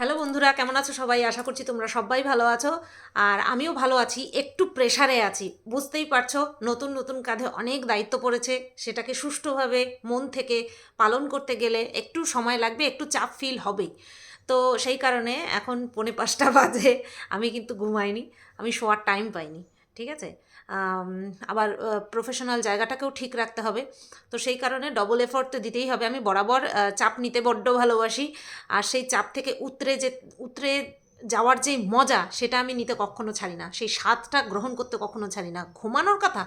Hello বন্ধুরা, কেমন আছো সবাই? আশা করছি তোমরা সবাই ভালো আছো। আর আমিও ভালো আছি, একটু প্রেশারে আছি। বুঝতেই পারছ, নতুন নতুন কাঁধে অনেক দায়িত্ব পড়েছে। সেটাকে সুষ্ঠুভাবে মন থেকে পালন করতে গেলে একটু সময় লাগবে, একটু চাপ ফিল হবেই তো সেই কারণে এখন পৌনে পাঁচটা বাজে, আমি কিন্তু ঘুমাইনি, আমি শোয়ার টাইম পাইনি, ঠিক আছে? আবার প্রফেশনাল জায়গাটাকেও ঠিক রাখতে হবে। তো সেই কারণে ডবল এফোর্ট তো দিতেই হবে। আমি বরাবর চাপ নিতে বড্ড ভালোবাসি। আর সেই চাপ থেকে উতরে যে, উতরে যাওয়ার যে মজা, সেটা আমি নিতে কখনো ছাড়ি না। সেই স্বাদটা গ্রহণ করতে কখনো ছাড়ি না। ঘুমানোর কথা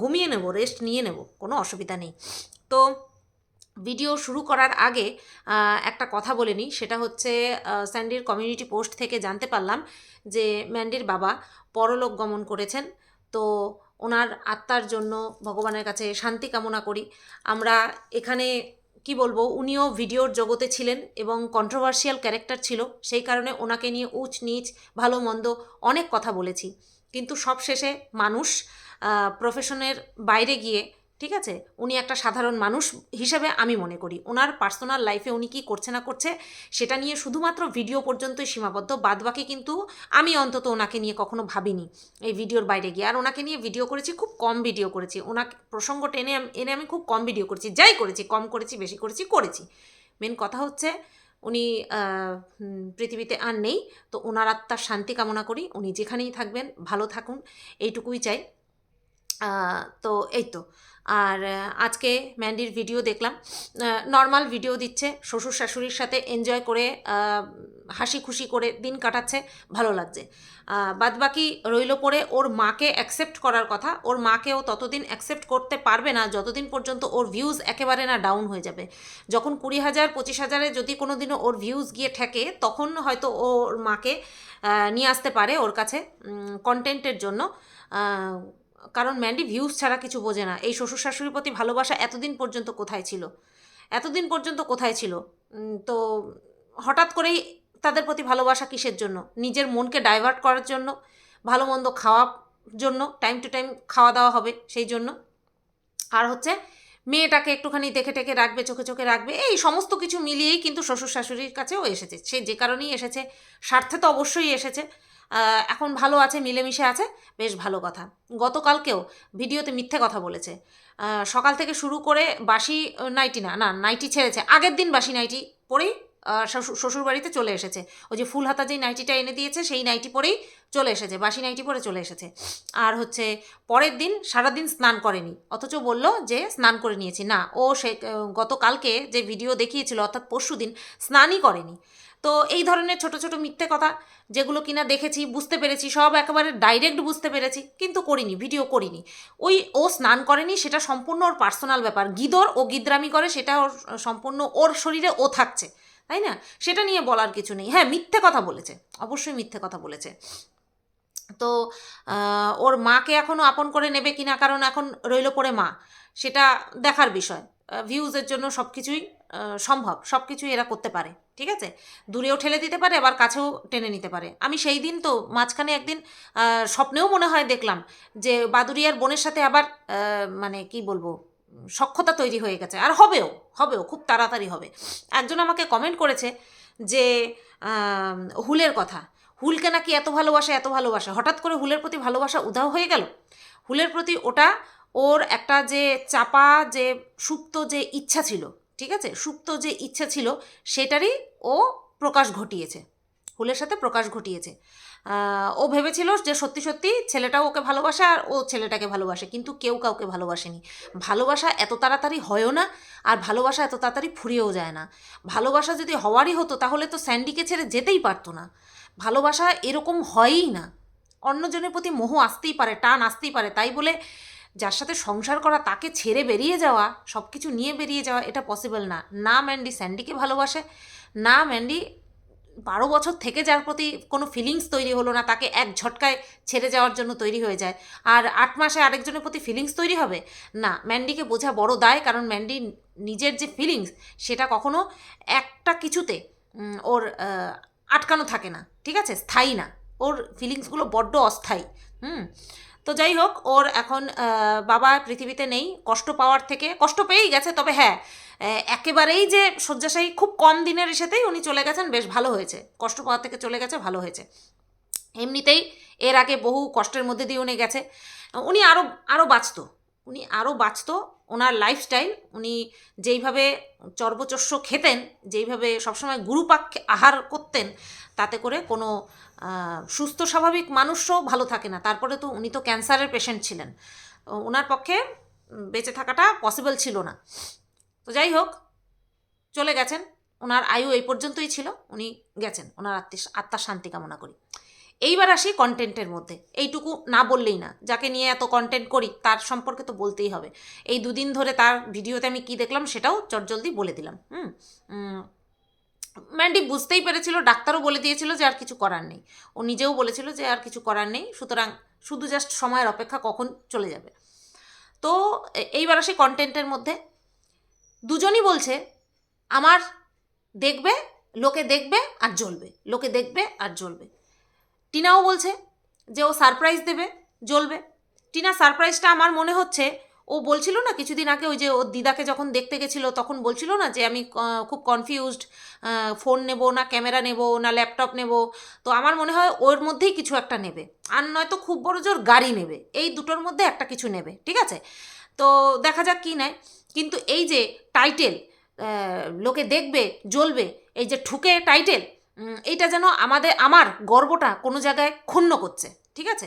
ঘুমিয়ে নেব রেস্ট নিয়ে নেব, কোনো অসুবিধা নেই। তো ভিডিও শুরু করার আগে একটা কথা বলে নিই। সেটা হচ্ছে স্যান্ডির কমিউনিটি পোস্ট থেকে জানতে পারলাম যে ম্যান্ডির বাবা পরলোক গমন করেছেন। তো ওনার আত্মার জন্য ভগবানের কাছে শান্তি কামনা করি। আমরা এখানে কি বলব, উনিও ভিডিওর জগতে ছিলেন এবং কন্ট্রোভার্সিয়াল ক্যারেক্টার ছিল, সেই কারণে ওনাকে নিয়ে উচ নিচ ভালো মন্দ অনেক কথা বলেছি। কিন্তু সবশেষে মানুষ প্রফেশনের বাইরে গিয়ে ঠিক আছে? উনি একটা সাধারণ মানুষ হিসেবে আমি মনে করি। ওনার পার্সোনাল লাইফে উনি কী করছে না করছে, সেটা নিয়ে শুধুমাত্র ভিডিও পর্যন্তই সীমাবদ্ধ। বাদবাকি কিন্তু আমি অন্তত ওনাকে নিয়ে কখনো ভাবিনি এই ভিডিওর বাইরে গিয়ে। আর ওনাকে নিয়ে ভিডিও করেছি, খুব কম ভিডিও করেছি। ওনাকে প্রসঙ্গ টেনে এনে আমি খুব কম ভিডিও করেছি। যাই করেছি, কম করেছি, বেশি করেছি করেছি। মেন কথা হচ্ছে উনি পৃথিবীতে আর নেই। তো ওনার আত্মার শান্তি কামনা করি। উনি যেখানেই থাকবেন, ভালো থাকুন। এইটুকুই চাই। তো এই তো। আর আজকে ম্যান্ডির ভিডিও দেখলাম। নর্মাল ভিডিও দিচ্ছে শ্বশুর শাশুড়ির সাথে এনজয় করে হাসি খুশি করে দিন কাটাচ্ছে, ভালো লাগছে। বাদ বাকি রইল পড়ে ওর মাকে অ্যাকসেপ্ট করার কথা। ওর মাকে ও ততদিন অ্যাকসেপ্ট করতে পারবে না, যতদিন পর্যন্ত ওর ভিউজ একেবারে না ডাউন হয়ে যাবে। যখন কুড়ি হাজার, পঁচিশ হাজারে যদি কোনো দিনও ওর ভিউজ গিয়ে ঠেকে, তখন হয়তো ওর মাকে নিয়ে আসতে পারে ওর কাছে কন্টেন্টের জন্য। কারণ ম্যান্ডি ভিউজ ছাড়া কিছু বোঝে না। এই শ্বশুর শাশুড়ির প্রতি ভালোবাসা এতদিন পর্যন্ত কোথায় ছিল? এতদিন পর্যন্ত কোথায় ছিল? তো হঠাৎ করেই তাদের প্রতি ভালোবাসা কিসের জন্য? নিজের মনকে ডাইভার্ট করার জন্য? ভালো মন্দ খাওয়ার জন্য? টাইম টু টাইম খাওয়া দাওয়া হবে সেই জন্য? আর হচ্ছে মেয়েটাকে একটুখানি দেখে টেকে রাখবে, চোখে চোখে রাখবে, এই সমস্ত কিছু মিলিয়েই কিন্তু শ্বশুর শাশুড়ির কাছেও এসেছে। সে যে কারণেই এসেছে, স্বার্থে তো অবশ্যই এসেছে। এখন ভালো আছে, মিলেমিশে আছে, বেশ ভালো কথা। গতকালকেও ভিডিওতে মিথ্যে কথা বলেছে। সকাল থেকে শুরু করে বাসি নাইটি না না, নাইটি ছেড়েছে। আগের দিন বাসি নাইটি পরেই শ্বশুর, শ্বশুরবাড়িতে চলে এসেছে। ওই যে ফুল হাতা যেই নাইটিটা এনে দিয়েছে, সেই নাইটি পরেই চলে এসেছে, বাসি নাইটি পরে চলে এসেছে। আর হচ্ছে পরের দিন সারাদিন স্নান করেনি, অথচ বলল যে স্নান করে নিয়েছি। না, ও সে গতকালকে যে ভিডিও দেখিয়েছিল, অর্থাৎ পরশু দিন স্নানই করেনি। তো এই ধরনের ছোট ছোট মিথ্যে কথা যেগুলো কিনা দেখেছি, বুঝতে পেরেছি, সব একেবারে ডাইরেক্ট বুঝতে পেরেছি, কিন্তু করিনি ভিডিও করিনি। ওই ও স্নান করেনি, সেটা সম্পূর্ণ ওর পার্সোনাল ব্যাপার। গিদর ও গিদ্রামি করে, সেটা ওর সম্পূর্ণ ওর শরীরে ও থাকছে, তাই না? সেটা নিয়ে বলার কিছু নেই। হ্যাঁ মিথ্যে কথা বলেছে, অবশ্যই মিথ্যে কথা বলেছে। তো ওর মাকে এখনও আপন করে নেবে কিনা, কারণ এখন রইল পড়ে মা, সেটা দেখার বিষয়। ভিউজের জন্য সব কিছুই সম্ভব সব কিছুই এরা করতে পারে। ঠিক আছে? দূরেও ঠেলে দিতে পারে, আবার কাছেও টেনে নিতে পারে। আমি সেই দিন তো মাঝখানে একদিন স্বপ্নেও মনে হয় দেখলাম যে বাদুরিয়ার বোনের সাথে আবার মানে কি বলব সক্ষতা তৈরি হয়ে গেছে। আর হবেও হবেও, খুব তাড়াতাড়ি হবে। একজন আমাকে কমেন্ট করেছে যে হুলের কথা। হুলকে নাকি এত ভালোবাসে এত ভালোবাসে। হঠাৎ করে হুলের প্রতি ভালোবাসা উধাও হয়ে গেল। হুলের প্রতি ওটা ওর একটা যে চাপা, যে সুপ্ত যে ইচ্ছা ছিল ঠিক আছে? সুপ্ত যে ইচ্ছা ছিল, সেটারই ও প্রকাশ ঘটিয়েছে। হুলের সাথে প্রকাশ ঘটিয়েছে। ও ভেবেছিল যে সত্যি সত্যি ছেলেটাও ওকে ভালোবাসে আর ও ছেলেটাকে ভালোবাসে, কিন্তু কেউ কাউকে ভালোবাসেনি। ভালোবাসা এত তাড়াতাড়ি হয়ও না আর ভালোবাসা এত তাড়াতাড়ি ফুরিয়েও যায় না। ভালোবাসা যদি হওয়ারই হতো, তাহলে তো স্যান্ডিকে ছেড়ে যেতেই পারতো না। ভালোবাসা এরকম হয়ই না। অন্যজনের প্রতি মোহ আসতেই পারে, টান আসতেই পারে, তাই বলে যার সাথে সংসার করা, তাকে ছেড়ে বেরিয়ে যাওয়া সব কিছু নিয়ে বেরিয়ে যাওয়া, এটা পসিবল না। না ম্যান্ডি স্যান্ডিকে ভালোবাসে, না ম্যান্ডি বারো বছর থেকে যার প্রতি কোনো ফিলিংস তৈরি হলো না, তাকে এক ঝটকায় ছেড়ে যাওয়ার জন্য তৈরি হয়ে যায়। আর আট মাসে আরেকজনের প্রতি ফিলিংস তৈরি হবে? না, ম্যান্ডিকে বোঝা বড় দায়, কারণ ম্যান্ডি নিজের যে ফিলিংস সেটা কখনো একটা কিছুতে ওর আটকানো থাকে না। ঠিক আছে? স্থায়ী না। ওর ফিলিংসগুলো বড্ড অস্থায়ী। হুম? তো যাই হোক, ওর এখন বাবা পৃথিবীতে নেই, কষ্ট পাওয়ার থেকে, কষ্ট পেয়েই গেছে, তবে হ্যাঁ একেবারেই যে শয্যাশায়ী খুব কম দিনের এসেতেই উনি চলে গেছেন, বেশ ভালো হয়েছে। কষ্ট পাওয়ার থেকে চলে গেছে, ভালো হয়েছে। এমনিতেই এর আগে বহু কষ্টের মধ্যে দিয়ে উনি গেছে। উনি আরও আরও বাঁচত। উনি আরও বাঁচত ওনার লাইফস্টাইল উনি যেইভাবে চর্বচস্য খেতেন, যেইভাবে সবসময় গুরুপাক আহার করতেন, তাতে করে কোনো সুস্থ, স্বাভাবিক মানুষও ভালো থাকে না। তারপরে তো উনি তো ক্যান্সারের পেশেন্ট ছিলেন। ওনার পক্ষে বেঁচে থাকাটা পসিবল ছিল না। তো যাই হোক, চলে গেছেন। ওনার আয়ু এই পর্যন্তই ছিল। উনি গেছেন। ওনার আত্মীয় আত্মার শান্তি কামনা করি। এইবার আসি কন্টেন্টের মধ্যে। এইটুকু না বললেই না। যাকে নিয়ে এত কন্টেন্ট করি, তার সম্পর্কে তো বলতেই হবে। এই দুদিন ধরে তার ভিডিওতে আমি কি দেখলাম, সেটাও চটজলদি বলে দিলাম। হুম? ম্যান্ডি বুঝতেই পেরেছিল, ডাক্তারও বলে দিয়েছিল যে আর কিছু করার নেই। ও নিজেও বলেছিল যে আর কিছু করার নেই, সুতরাং শুধু জাস্ট সময়ের অপেক্ষা কখন চলে যাবে। তো এইবার আসি কন্টেন্টের মধ্যে। দুজনই বলছে, আমার দেখবে, লোকে দেখবে আর জ্বলবে, লোকে দেখবে আর জ্বলবে। টিনাও বলছে যে ও সারপ্রাইজ দেবে, জ্বলবে। টিনা সারপ্রাইজটা আমার মনে হচ্ছে ও বলছিল না কিছুদিন আগে ওই যে ওর দিদাকে যখন দেখতে গেছিল, তখন বলছিল না যে আমি খুব কনফিউজড ফোন নেব না ক্যামেরা নেব না ল্যাপটপ নেব। তো আমার মনে হয় ওর মধ্যেই কিছু একটা নেবে। আর নয়তো খুব বড় জোর গাড়ি নেবে। এই দুটোর মধ্যে একটা কিছু নেবে, ঠিক আছে? তো দেখা যাক কী নেয়। কিন্তু এই যে টাইটেল লোকে দেখবে, জ্বলবে, এই যে ঠুকে টাইটেল এইটা যেন আমাদের, আমার গর্বটা কোনো জায়গায় ক্ষুণ্ণ করছে, ঠিক আছে?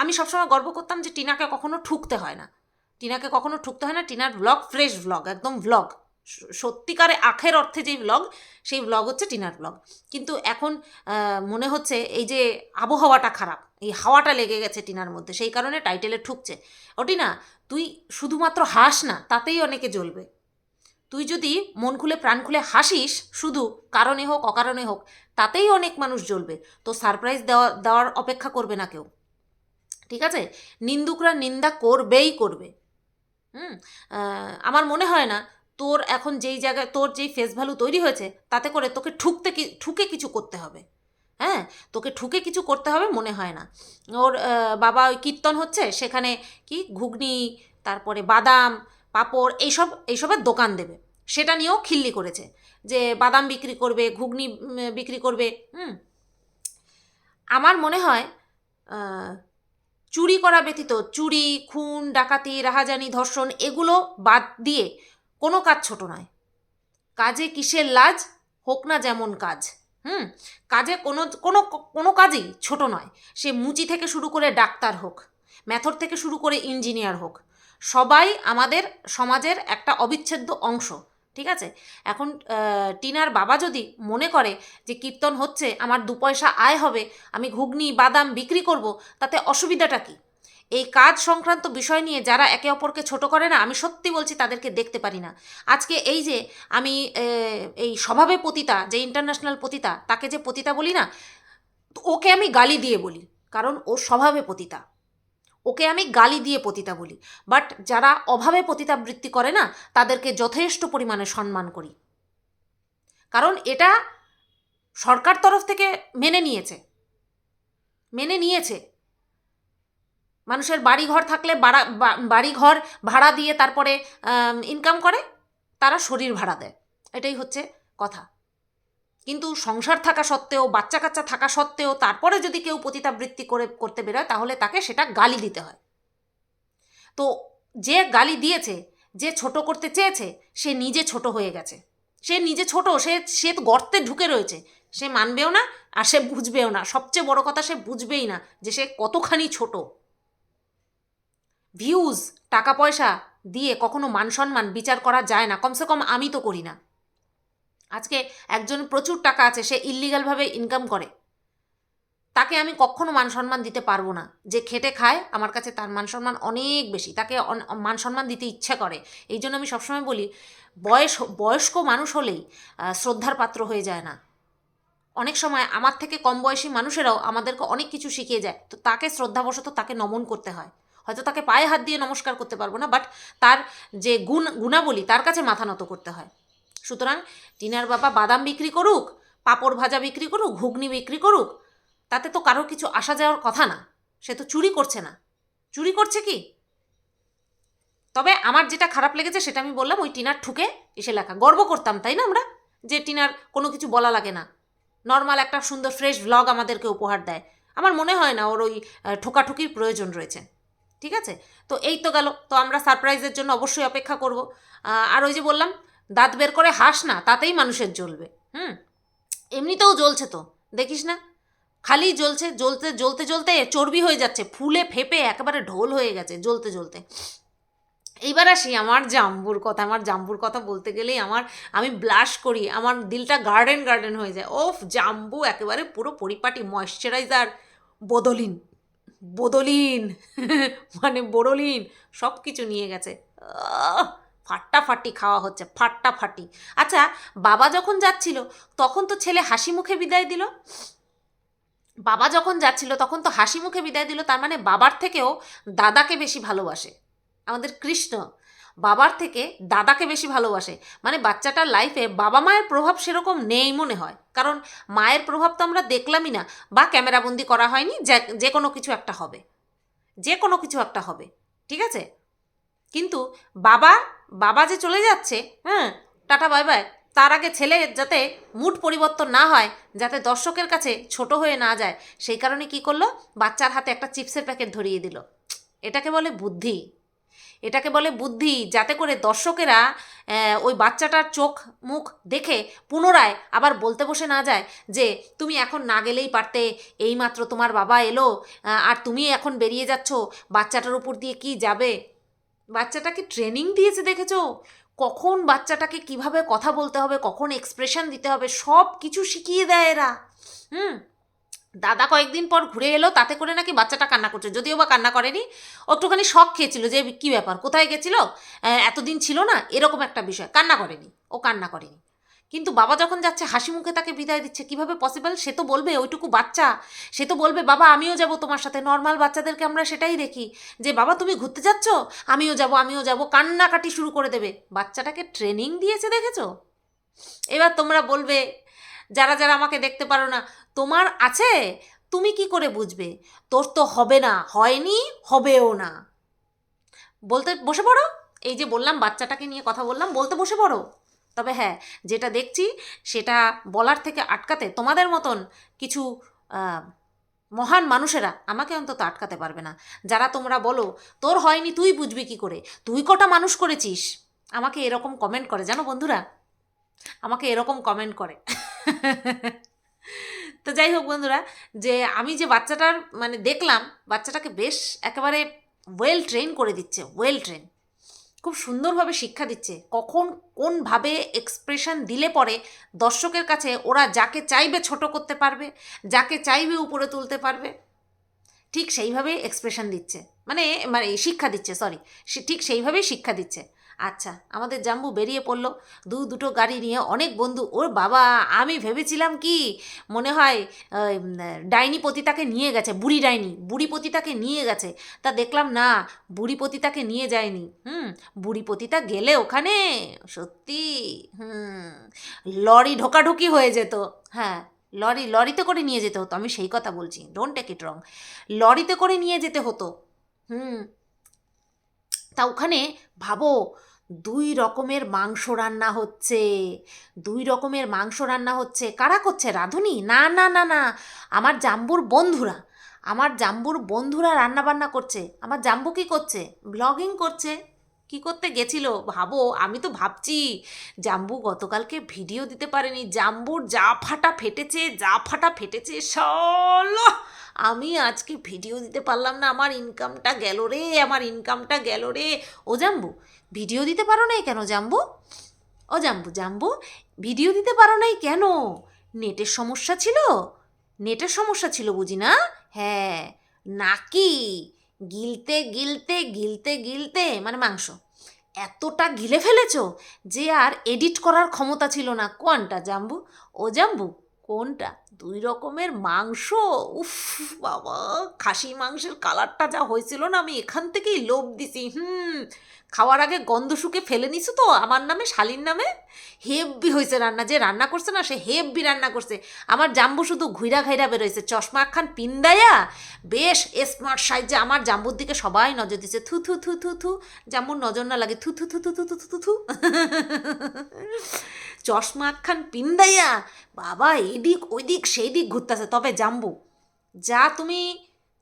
আমি সবসময় গর্ব করতাম যে টিনাকে কখনো ঠুকতে হয় না। টিনাকে কখনো ঠুকতে হয় না। টিনার ভ্লগ ফ্রেশ ভ্লগ একদম ভ্লগ সত্যিকারে আখের অর্থে যেই ভ্লগ সেই ভ্লগ হচ্ছে টিনার ভ্লগ কিন্তু এখন মনে হচ্ছে এই যে আবহাওয়াটা খারাপ, এই হাওয়াটা লেগে গেছে টিনার মধ্যে, সেই কারণে টাইটেলে ঠুকছে। ও টিনা, তুই শুধুমাত্র হাস না, তাতেই অনেকে জ্বলবে। তুই যদি মন খুলে প্রাণ খুলে হাসিস, শুধু কারণে হোক, অকারণে হোক, তাতেই অনেক মানুষ জ্বলবে। তো সারপ্রাইজ দেওয়া, দেওয়ার অপেক্ষা করবে না কেউ। ঠিক আছে? নিন্দুকরা নিন্দা করবেই করবে। হুম আমার মনে হয় না তোর এখন যেই জায়গায়, তোর যেই ফেস ভ্যালু তৈরি হয়েছে, তাতে করে তোকে ঠুকতে কি, ঠুকে কিছু করতে হবে। হ্যাঁ তোকে ঠুকে কিছু করতে হবে মনে হয় না। ওর বাবা ওই কীর্তন হচ্ছে, সেখানে কি ঘুগনি, তারপরে বাদাম, পাঁপড়, এইসব, এইসবের দোকান দেবে। সেটা নিয়েও খিল্লি করেছে, যে বাদাম বিক্রি করবে, ঘুগনি বিক্রি করবে। হুম, আমার মনে হয় চুরি করা ব্যতীত চুরি, খুন, ডাকাতি, রাহাজানি, ধর্ষণ এগুলো বাদ দিয়ে কোনো কাজ ছোট নয়। কাজে কিসের লাজ? হোক না যেমন কাজ, হুম? কাজে কোনো কোনো কোনো কাজই ছোট নয়। সে মুচি থেকে শুরু করে ডাক্তার হোক ম্যাথর থেকে শুরু করে ইঞ্জিনিয়ার হোক, সবাই আমাদের সমাজের একটা অবিচ্ছেদ্য অংশ। ঠিক আছে? এখন টিনার বাবা যদি মনে করে যে কীর্তন হচ্ছে, আমার দু পয়সা আয় হবে, আমি ঘুগনি, বাদাম বিক্রি করব, তাতে অসুবিধাটা কি? এই কাজ সংক্রান্ত বিষয় নিয়ে যারা একে অপরকে ছোট করে না, আমি সত্যি বলছি তাদেরকে দেখতে পারি না। আজকে এই যে আমি এই স্বভাবে পতিতা, যে ইন্টারন্যাশনাল পতিতা, তাকে যে পতিতা বলি না, ওকে আমি গালি দিয়ে বলি, কারণ ও স্বভাবে পতিতা। ওকে আমি গালি দিয়ে পতিতা বলি। বাট যারা অভাবে পতিতাবৃত্তি করে না, তাদেরকে যথেষ্ট পরিমাণে সম্মান করি। কারণ এটা সরকার তরফ থেকে মেনে নিয়েছে। মেনে নিয়েছে। মানুষের বাড়ি ঘর থাকলে বাড়া, বা- বাড়ি ঘর ভাড়া দিয়ে তারপরে ইনকাম করে, তারা শরীর ভাড়া দেয়। এটাই হচ্ছে কথা। কিন্তু সংসার থাকা সত্ত্বেও বাচ্চা কাচ্চা থাকা সত্ত্বেও, তারপরে যদি কেউ পতিতাবৃত্তি করে, করতে বেরোয়, তাহলে তাকে সেটা গালি দিতে হয়। তো যে গালি দিয়েছে, যে ছোট করতে চেয়েছে, সে নিজে ছোট হয়ে গেছে। সে নিজে ছোট, সে সে গর্তে ঢুকে রয়েছে। সে মানবেও না, আর সে বুঝবেও না। সবচেয়ে বড় কথা, সে বুঝবেই না যে সে কতখানি ছোট। ভিউজ টাকা পয়সা দিয়ে কখনো মান সম্মান বিচার করা যায় না। কমসে কম আমি তো করি না। আজকে একজন প্রচুর টাকা আছে, সে ইল্লিগালভাবে ইনকাম করে। তাকে আমি কখনো মান সম্মান দিতে পারব না। যে খেটে খায়, আমার কাছে তার মান সম্মান অনেক বেশি। তাকে মান সম্মান দিতে ইচ্ছা করে। এই জন্য আমি সবসময় বলি, বয়স, বয়স্ক মানুষ হলেই শ্রদ্ধার পাত্র হয়ে যায় না। অনেক সময় আমার থেকে কম বয়সী মানুষেরাও আমাদেরকে অনেক কিছু শিখিয়ে যায়। তো তাকে শ্রদ্ধাবশত তাকে নমন করতে হয়। হয়তো তাকে পায়ে হাত দিয়ে নমস্কার করতে পারব না, বাট তার যে গুণ, গুণাবলী, তার কাছে মাথা নত করতে হয়। সুতরাং টিনার বাবা বাদাম বিক্রি করুক, পাঁপড় ভাজা বিক্রি করুক, ঘুগনি বিক্রি করুক, তাতে তো কারোর কিছু আসা যাওয়ার কথা না। সে তো চুরি করছে না। চুরি করছে কি? তবে আমার যেটা খারাপ লেগেছে সেটা আমি বললাম, ওই টিনার ঠুকে এসে লেখা। গর্ব করতাম, তাই না আমরা? যে টিনার কোনো কিছু বলা লাগে না। নর্মাল একটা সুন্দর ফ্রেশ ভ্লগ আমাদেরকে উপহার দেয়। আমার মনে হয় না ওর ওই ঠোকাঠুকির প্রয়োজন রয়েছে। ঠিক আছে? তো এই তো গেল। তো আমরা সারপ্রাইজের জন্য অবশ্যই অপেক্ষা করব। আর ওই যে বললাম দাঁত বের করে হাস না, তাতেই মানুষের জ্বলবে। হুম? এমনিতেও জ্বলছে তো, দেখিস না? খালি জ্বলছে, জ্বলতে জ্বলতে জ্বলতে চর্বি হয়ে যাচ্ছে, ফুলে ফেপে একেবারে ঢোল হয়ে গেছে, জ্বলতে জ্বলতে। এইবার আসি আমার জাম্বুর কথা, আমার জাম্বুর কথা বলতে গেলেই আমার, আমি ব্লাশ করি, আমার দিলটা গার্ডেন গার্ডেন হয়ে যায়। ওফ, জাম্বু একেবারে পুরো পরিপাটি ময়শ্চারাইজার বদলিন বদলিন মানে বড়লিন সব কিছু নিয়ে গেছে। আহ, ফাটাফাটি খাওয়া হচ্ছে ফাটাফাটি। আচ্ছা বাবা যখন যাচ্ছিল তখন তো ছেলে হাসি মুখে বিদায় দিল? বাবা যখন যাচ্ছিল তখন তো হাসি মুখে বিদায় দিল তার মানে বাবার থেকেও দাদাকে বেশি ভালোবাসে। আমাদের কৃষ্ণ বাবার থেকে দাদাকে বেশি ভালোবাসে। মানে বাচ্চাটার লাইফে বাবা মায়ের প্রভাব সেরকম নেই মনে হয়। কারণ মায়ের প্রভাব তো আমরা দেখলামই না বা ক্যামেরাবন্দি করা হয়নি যে কোনো কিছু একটা হবে। যে কোনো কিছু একটা হবে ঠিক আছে? কিন্তু বাবা বাবা যে চলে যাচ্ছে হ্যাঁ টাটা বাই বাই তার আগে ছেলে যাতে মুড পরিবর্তন না হয়, যাতে দর্শকের কাছে ছোট হয়ে না যায়, সেই কারণে কি করল? বাচ্চার হাতে একটা চিপসের প্যাকেট ধরিয়ে দিল। এটাকে বলে বুদ্ধি। এটাকে বলে বুদ্ধি, যাতে করে দর্শকেরা ওই বাচ্চাটার চোখ মুখ দেখে পুনরায় আবার বলতে বসে না যায় যে, তুমি এখন না গেলেই পারতে, এইমাত্র তোমার বাবা এলো আর তুমি এখন বেরিয়ে যাচ্ছ, বাচ্চাটার উপর দিয়ে কি যাবে? বাচ্চাটাকে ট্রেনিং দিয়েছে দেখেছ? কখন বাচ্চাটাকে কীভাবে কথা বলতে হবে, কখন এক্সপ্রেশন দিতে হবে, সব কিছু শিখিয়ে দেয় এরা। হুম? দাদা কয়েকদিন পর ঘুরে এলো, তাতে করে নাকি বাচ্চাটা কান্না করছে। যদিও বা কান্না করেনি, একটুখানি শখ খেয়েছিল যে, কি ব্যাপার, কোথায় গেছিল? এতদিন ছিল না? এরকম একটা বিষয়। কান্না করেনি। ও কান্না করেনি। কিন্তু বাবা যখন যাচ্ছে, হাসি মুখে তাকে বিদায় দিচ্ছে, কীভাবে পসিবল সে তো বলবে, ওইটুকু বাচ্চা। সে তো বলবে, বাবা, আমিও যাব তোমার সাথে। নর্মাল বাচ্চাদেরকে আমরা সেটাই দেখি যে, বাবা, তুমি ঘুরতে যাচ্ছ? আমিও যাব আমিও যাব। কান্নাকাটি শুরু করে দেবে। বাচ্চাটাকে ট্রেনিং দিয়েছে, দেখেছ? এবার তোমরা বলবে, যারা যারা আমাকে দেখতে পারো না, তোমার আছে? তুমি কি করে বুঝবে? তোর তো হবে না, হয়নি, হবেও না। বলতে, বসে পড়ো। এই যে বললাম, বাচ্চাটাকে নিয়ে কথা বললাম, বলতে বসে পড়ো। তবে হ্যাঁ যেটা দেখছি সেটা বলার থেকে আটকাতে তোমাদের মতন কিছু মহান মানুষেরা আমাকে অন্তত আটকাতে পারবে না। যারা তোমরা বলো, তোর হয়নি, তুই বুঝবি কি করে? তুই কটা মানুষ করেছিস? আমাকে এরকম কমেন্ট করে। জানো বন্ধুরা? আমাকে এরকম কমেন্ট করে। তো যাই হোক বন্ধুরা, যে আমি যে বাচ্চাটার মানে দেখলাম, বাচ্চাটাকে বেশ একেবারে ওয়েল ট্রেন করে দিচ্ছে ওয়েল ট্রেন খুব সুন্দরভাবে শিক্ষা দিচ্ছে। কখন কোনভাবে এক্সপ্রেশন দিলে পরে দর্শকের কাছে ওরা যাকে চাইবে ছোট করতে পারবে, যাকে চাইবে উপরে তুলতে পারবে, ঠিক সেইভাবেই এক্সপ্রেশন দিচ্ছে। মানে মানে শিক্ষা দিচ্ছে সরি ঠিক সেইভাবেই শিক্ষা দিচ্ছে। আচ্ছা আমাদের জাম্বু বেরিয়ে পড়ল। দু দুটো গাড়ি নিয়ে অনেক বন্ধু, ওর বাবা, আমি ভেবেছিলাম কি, মনে হয় ডাইনি পতিতাকে নিয়ে গেছে, বুড়ি ডাইনি, বুড়ি পতিতাকে নিয়ে গেছে। তা দেখলাম না, বুড়ি পতিতাকে নিয়ে যায়নি। হুম, বুড়ি পতিতা গেলে ওখানে, সত্যি, হুম, লরি ঢোকাঢুকি হয়ে যেত। হ্যাঁ লরি, লরিতে করে নিয়ে যেতে হতো, আমি সেই কথা বলছি ডোন্ট টেক ইট রং লরিতে করে নিয়ে যেতে হতো। হুম, তা ওখানে, ভাবো দুই রকমের মাংস রান্না হচ্ছে। দুই রকমের মাংস রান্না হচ্ছে। কারা করছে? রাঁধুনি? না না না না। আমার জাম্বুর বন্ধুরা। আমার জাম্বুর বন্ধুরা রান্না বান্না করছে। আমার জাম্বু কি করছে? ব্লগিং করছে। কি করতে গেছিল? ভাবো, আমি তো ভাবছি। জাম্বু গতকালকে ভিডিও দিতে পারেনি। জাম্বুর যা ফাটা ফেটেছে, যা ফাটা ফেটেছে সলো। আমি আজকে ভিডিও দিতে পারলাম না। আমার ইনকামটা গেল রে, আমার ইনকামটা গেল রে। ও জাম্বু ভিডিও দিতে পারো নাই কেন, জাম্বু? ও জাম্বু জাম্বু, ভিডিও দিতে পারো নাই কেন? নেটের সমস্যা ছিল? নেটের সমস্যা ছিল বুঝি না? হ্যাঁ নাকি? গিলতে গিলতে গিলতে গিলতে মানে মাংস। এতটা গিলে ফেলেছ যে আর এডিট করার ক্ষমতা ছিল না। কোনটা, জাম্বু? ও জাম্বু, কোনটা? দুই রকমের মাংস? উফ, বাবা খাসি মাংসের কালারটা যা হয়েছিল না, আমি এখান থেকেই লোভ দিছি। হুম খাওয়ার আগে গন্ধ শুকে ফেলে নিছো তো আমার নামে শালির নামে হেব্বি হয়েছে রান্না যে রান্না করছে না সে হেব্বি রান্না করছে আমার জাম্বু শুধু ঘুইরা ঘাইরা বেরোয়েছে চশমা খান পিন্দাইয়া বেশ স্মার্ট সাইজে আমার জাম্বুর দিকে সবাই নজর দিচ্ছে থু থু থু থু থু জাম্বুর নজর না লাগে থু থু থু থু থু থু থু থু চশমা খান পিন্দাইয়া বাবা এদিক ওইদিক সেই দিক ঘুরতেছে তবে জাম্বু যা তুমি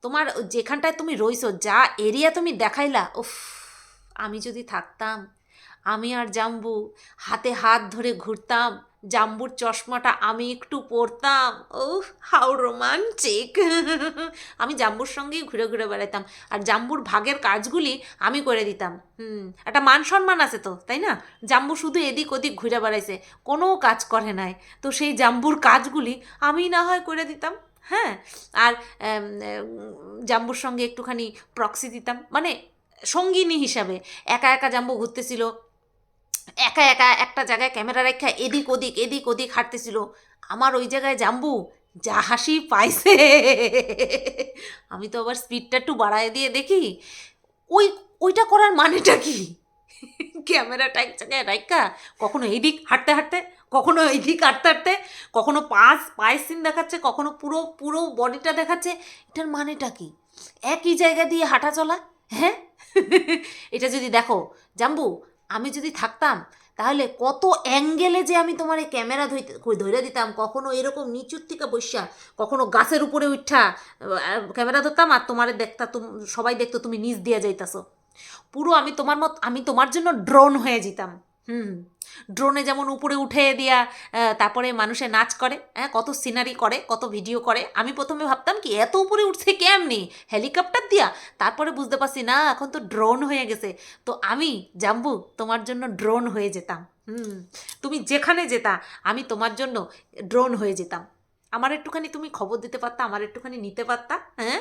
তোমার যেখানটায় তুমি রইছো যা এরিয়া তুমি দেখাইলা উফ আমি যদি থাকতাম, আমি আর জাম্বু হাতে হাত ধরে ঘুরতাম, জাম্বুর চশমাটা আমি একটু পরতাম। ও হাউ রোমান্টিক। আমি জাম্বুর সঙ্গেই ঘুরে ঘুরে বেড়াতাম আর জাম্বুর ভাগের কাজগুলি আমি করে দিতাম। হুম, একটা মান সম্মান আছে তো, তাই না? জাম্বু শুধু এদিক ওদিক ঘুরে বেড়াইছে, কোনো কাজ করে নাই। তো সেই জাম্বুর কাজগুলি আমি না হয় করে দিতাম হ্যাঁ? আর জাম্বুর সঙ্গে একটুখানি প্রক্সি দিতাম। মানে সঙ্গিনী হিসাবে একা একা জাম্বু ঘুরতেছিল, একা একা একটা জায়গায় ক্যামেরা রেখা এদিক ওদিক এদিক ওদিক হাঁটতেছিল। আমার ওই জায়গায় জাম্বু যা হাসি পাইছে। আমি তো আবার স্পিডটা একটু বাড়ায় দিয়ে দেখি, ওই, ওইটা করার মানেটা কি? ক্যামেরাটা এক জায়গায় রাইকা কখনো এইদিক হাঁটতে হাঁটতে, কখনো এইদিক হাঁটতে হাঁটতে, কখনো পাঁচ পায়ের সিন দেখাচ্ছে, কখনো পুরো পুরো বডিটা দেখাচ্ছে, এটার মানেটা কি? একই জায়গা দিয়ে হাঁটা চলা হ্যাঁ? এটা যদি দেখো, জাম্বু, আমি যদি থাকতাম, তাহলে কত অ্যাঙ্গেলে যে আমি তোমার এই ক্যামেরা ধরে দিতাম, কখনো এরকম নিচুর থেকে বসিয়া কখনো গাছের উপরে উঠা ক্যামেরা ধরতাম আর তোমার দেখতা সবাই দেখতো তুমি নিচ দিয়ে যাইতাছো। পুরো আমি তোমার মত, আমি তোমার জন্য ড্রোন হয়ে যেতাম। হুম ড্রোনে যেমন উপরে উঠে দিয়া তারপরে মানুষে নাচ করে হ্যাঁ কত সিনারি করে, কত ভিডিও করে, আমি প্রথমে ভাবতাম কি, এত উপরে উঠছে কেমনি? হেলিকপ্টার দিয়া? তারপরে বুঝতে পারছি, না, এখন তো ড্রোন হয়ে গেছে। তো আমি, জাম্বু, তোমার জন্য ড্রোন হয়ে যেতাম। হুম, তুমি যেখানে যেতা, আমি তোমার জন্য ড্রোন হয়ে যেতাম। আমার একটুখানি তুমি খবর দিতে পারতা, আমার একটুখানি নিতে পারতা হ্যাঁ?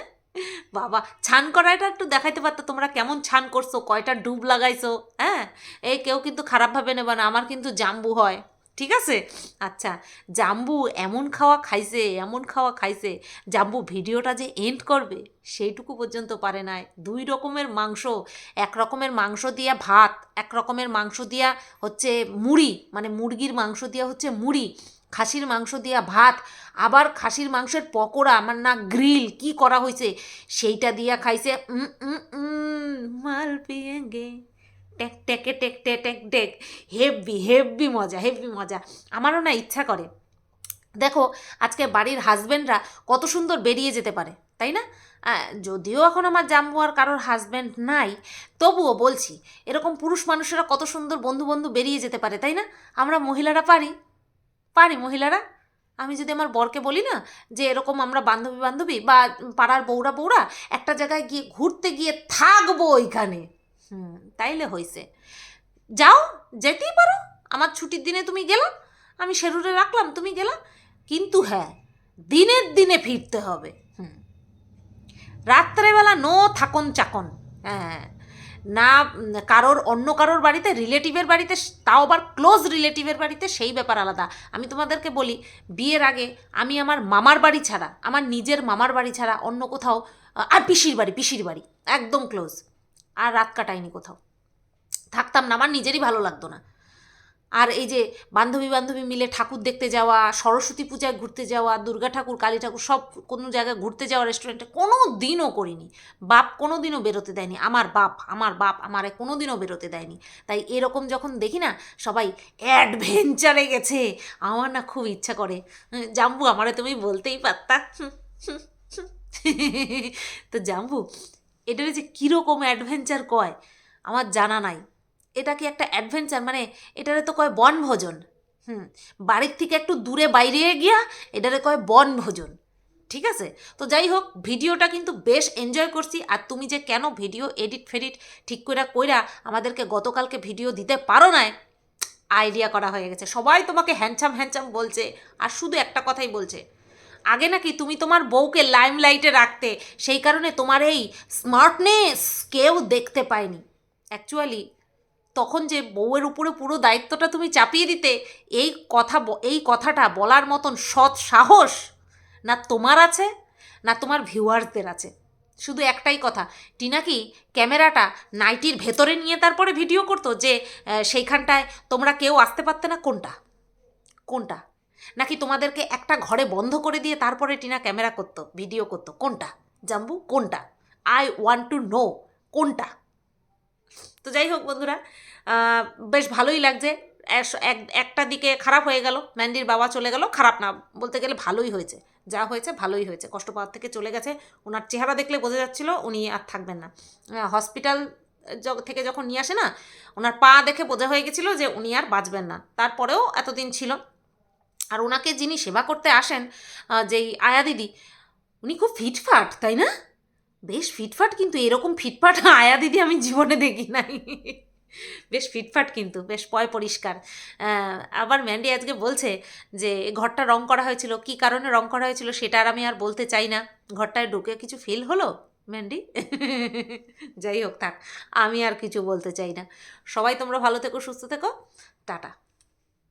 বাবা, ছান করাটা একটু দেখাইতে পারতো তোমরা কেমন ছান করছ, কয়টা ডুব লাগাইছো হ্যাঁ? এই কেউ কিন্তু খারাপভাবে নেবে না, আমার কিন্তু জাম্বু হয়, ঠিক আছে? আচ্ছা জাম্বু এমন খাওয়া খাইছে, এমন খাওয়া খাইছে, জাম্বু ভিডিওটা যে এন্ড করবে, সেইটুকু পর্যন্ত পারে নাই। দুই রকমের মাংস, এক রকমের মাংস দিয়া ভাত, এক রকমের মাংস দিয়া হচ্ছে মুড়ি মানে মুরগির মাংস দিয়া হচ্ছে মুড়ি খাসির মাংস দিয়া ভাত, আবার খাসির মাংসের পকোড়া, আমার না গ্রিল, কি করা হয়েছে সেইটা দিয়া খাইছে মাল পিয়েঙ্গে টেক, টেকে, টেক টে টেক টেক। হেভি হেভি মজা হেভি মজা। আমারও না ইচ্ছা করে। দেখো, আজকে বাড়ির হাজব্যান্ডরা কত সুন্দর বেরিয়ে যেতে পারে, তাই না? যদিও এখন আমার জাম্বু আর কারোর হাজব্যান্ড নাই, তবুও বলছি, এরকম পুরুষ মানুষেরা কত সুন্দর বন্ধু বন্ধু বেরিয়ে যেতে পারে, তাই না? আমরা মহিলারা পারি। পারি মহিলারা? আমি যদি আমার বরকে বলি না যে এরকম আমরা বান্ধবী বান্ধবী বা পাড়ার বউরা বউরা একটা জায়গায় গিয়ে ঘুরতে গিয়ে থাকব ওইখানে। হুম, তাইলে হয়েছে যাও, যেতেই পারো। আমার ছুটির দিনে তুমি গেলা, আমি শেরুরে রাখলাম, তুমি গেলা। কিন্তু হ্যাঁ দিনের দিনে ফিরতে হবে। হুম। রাত্রেবেলা নো থাকন চাকন। হ্যাঁ। না, কারোর, অন্য কারোর বাড়িতে, রিলেটিভের বাড়িতে, তাও আবার ক্লোজ রিলেটিভের বাড়িতে সেই ব্যাপার আলাদা। আমি তোমাদেরকে বলি, বিয়ের আগে আমি আমার মামার বাড়ি ছাড়া, আমার নিজের মামার বাড়ি ছাড়া অন্য কোথাও, আর পিসির বাড়ি পিসির বাড়ি, একদম ক্লোজ। আর রাত কাটাইনি কোথাও। থাকতাম না, আমার নিজেরই ভালো লাগতো না। আর এই যে বান্ধবী বান্ধবী মিলে ঠাকুর দেখতে যাওয়া, সরস্বতী পূজায় ঘুরতে যাওয়া, দুর্গা ঠাকুর, কালী ঠাকুর সব কোনো জায়গায় ঘুরতে যাওয়া রেস্টুরেন্টে কোনো দিনও করিনি। বাপ কোনো দিনও বেরোতে দেয়নি। আমার বাপ আমার বাপ, আমারে কোনো দিনও বেরোতে দেয়নি। তাই এরকম যখন দেখি না, সবাই অ্যাডভেঞ্চারে গেছে। আমার না খুব ইচ্ছা করে। জাম্বু, আমারে তুমি বলতেই পারতা। তো জাম্বু, এটারে যে কীরকম অ্যাডভেঞ্চার কয়, আমার জানা নাই। এটা কি একটা অ্যাডভেঞ্চার মানে এটারে তো কয় বনভোজন হুম, বাড়ির থেকে একটু দূরে বাইরে গিয়া এটারে কয় বনভোজন ঠিক আছে? তো যাই হোক, ভিডিওটা কিন্তু বেশ এনজয় করছি। আর তুমি যে কেন ভিডিও এডিট ফেডিট ঠিক করে কইরা আমাদেরকে গতকালকে ভিডিও দিতে পারো না আইডিয়া করা হয়ে গেছে। সবাই তোমাকে হ্যান্ডসাম হ্যান্ডসাম বলছে, আর শুধু একটা কথাই বলছে। আগে নাকি তুমি তোমার বউকে লাইমলাইটে রাখতে, সেই কারণে তোমার এই স্মার্টনেস কেউ দেখতে পায়নি। অ্যাকচুয়ালি তখন যে বউয়ের উপরে পুরো দায়িত্বটা তুমি চাপিয়ে দিতে, এই কথা এই কথাটা বলার মতন সৎ সাহস না তোমার আছে, না তোমার ভিউয়ার্সদের আছে। শুধু একটাই কথা, টিনা কি ক্যামেরাটা নাইটির ভেতরে নিয়ে তারপরে ভিডিও করতো যে সেইখানটায় তোমরা কেউ আসতে পারতে না? কোনটা? কোনটা? নাকি তোমাদেরকে একটা ঘরে বন্ধ করে দিয়ে তারপরে টিনা ক্যামেরা করতো, ভিডিও করতো? কোনটা? জাম্বু, কোনটা? আই ওয়ান্ট টু নো কোনটা? তো যাই হোক বন্ধুরা বেশ ভালোই লাগছে। এক- একটা দিকে খারাপ হয়ে গেল, ম্যান্ডির বাবা চলে গেল, খারাপ না, বলতে গেলে ভালোই হয়েছে। যা হয়েছে ভালোই হয়েছে, কষ্ট পাওয়ার থেকে চলে গেছে। ওনার চেহারা দেখলে বোঝা যাচ্ছিল উনি আর থাকবেন না। হসপিটাল থেকে যখন নিয়ে আসে না, ওনার পা দেখে বোঝা হয়ে গেছিল যে উনি আর বাঁচবেন না। তারপরেও এতদিন ছিল। আর ওনাকে যিনি সেবা করতে আসেন যেই আয়া দিদি, উনি খুব ফিটফাট, তাই না? বেশ ফিটফাট কিন্তু, এরকম ফিটফাট আয়া দিদি আমি জীবনে দেখি নাই। বেশ ফিটফাট কিন্তু, বেশ পয় পরিষ্কার। আবার ম্যান্ডি আজকে বলছে যে, ঘরটা রং করা হয়েছিল। কি কারণে রং করা হয়েছিল সেটা আর আমি আর বলতে চাই না। ঘরটায় ঢুকে কিছু ফিল হলো? ম্যান্ডি? যাই হোক থাক, আমি আর কিছু বলতে চাই না। সবাই তোমরা ভালো থেকো, সুস্থ থেকো। টাটা।